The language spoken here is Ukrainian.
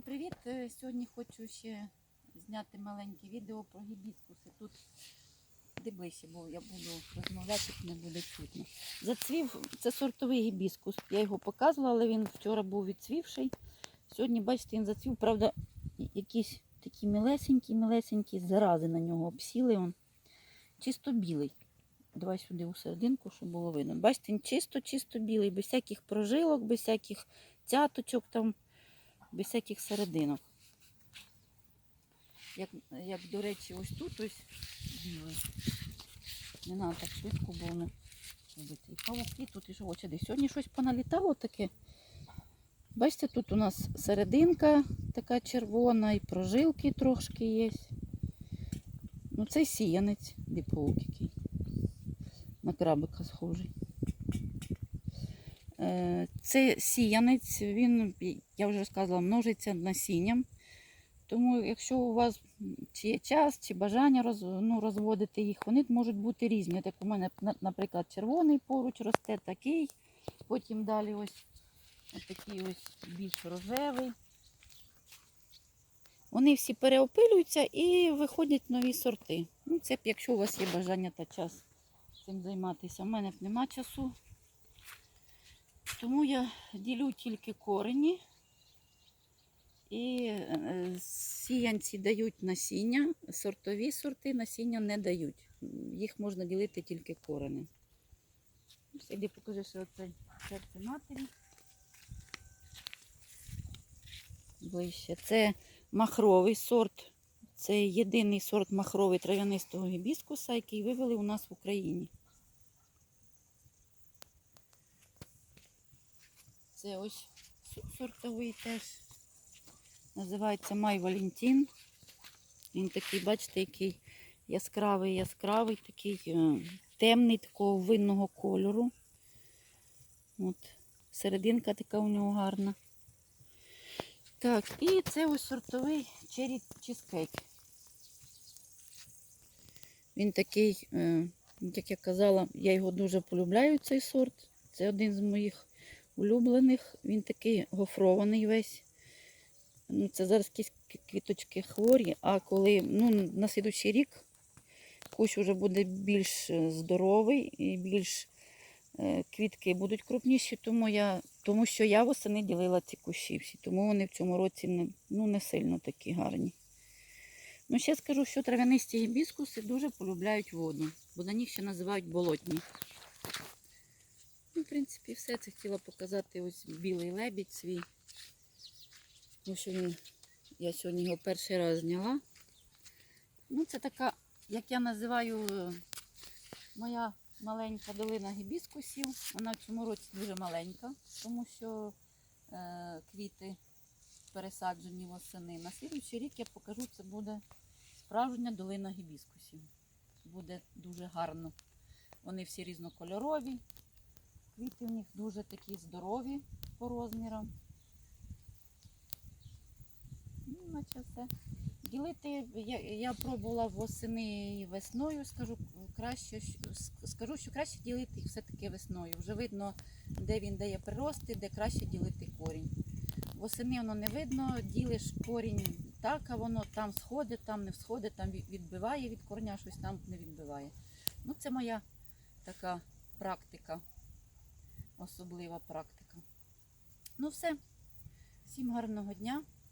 Всім привіт! Е, Сьогодні хочу ще зняти маленьке відео про гібіскуси. Тут де бо я буду розмовляти, не буде чутно. Зацвів, це сортовий гібіскус. Я його показувала, але він вчора був відцвівший. Сьогодні, бачите, він зацвів, правда, якісь такі милесенькі, милесенькі зарази на нього обсіли. Он. Чисто білий. Давай сюди у серединку, щоб було видно. Бачите, він чисто-чисто білий, без всяких прожилок, без всяких цяточок там без всяких серединок. Як, як до речі, ось тут ось білий. Не треба так швидко, бо воно робиться. І павуки тут і живуть. Де сьогодні щось поналітало таке. Бачите, тут у нас серединка така червона, і прожилки трошки є. Ну, це сіянець, де паук який. На крабика схожий. Це сіянець, він, я вже сказала, множиться насінням. Тому, якщо у вас чи є час, чи бажання роз, ну, розводити їх, вони можуть бути різні. Так у мене, наприклад, червоний поруч росте такий, потім далі ось, ось такий ось більш рожевий. Вони всі переопилюються і виходять нові сорти. Ну, це якщо у вас є бажання та час цим займатися. У мене нема часу. Тому я ділю тільки корені. І е, сіянці дають насіння, сортові сорти насіння не дають. Їх можна ділити тільки корені. Іди покажи, що це серце матері. Ближче. Це махровий сорт. Це єдиний сорт махровий трав'янистого гібіскуса, який вивели у нас в Україні. Це ось сортовий теж. Називається Май Валентін. Він такий, бачите, який яскравий, яскравий, такий е, темний, такого винного кольору. От. Серединка така у нього гарна. Так, і це ось сортовий черрі чизкейк. Він такий, е, як я казала, я його дуже полюбляю, цей сорт. Це один з моїх улюблених. Він такий гофрований весь. Ну, це зараз якісь квіточки хворі, а коли ну, на слідуючий рік кущ вже буде більш е, здоровий і більш е, квітки будуть крупніші, тому, я, тому що я восени ділила ці кущі всі, тому вони в цьому році не, ну, не сильно такі гарні. Ну, ще скажу, що трав'янисті гібіскуси дуже полюбляють воду, бо на них ще називають болотні. Принципі, все це хотіла показати ось білий лебідь свій. Тому що він, я сьогодні його перший раз зняла. Ну, це така, як я називаю, е, моя маленька долина гібіскусів. Вона в цьому році дуже маленька, тому що е, квіти пересаджені восени. На слідуючий рік я покажу, це буде справжня долина гібіскусів. Буде дуже гарно. Вони всі різнокольорові. Квіти в них дуже такі здорові по розмірам. Ну, все. Ділити я, я пробувала восени і весною, скажу краще, скажу, що краще ділити їх все-таки весною. Вже видно, де він дає прирости, де краще ділити корінь. Восени воно не видно, ділиш корінь так, а воно там сходить, там не всходить, там відбиває від корня, щось там не відбиває. Ну, це моя така практика, особлива практика. Ну все, всім гарного дня.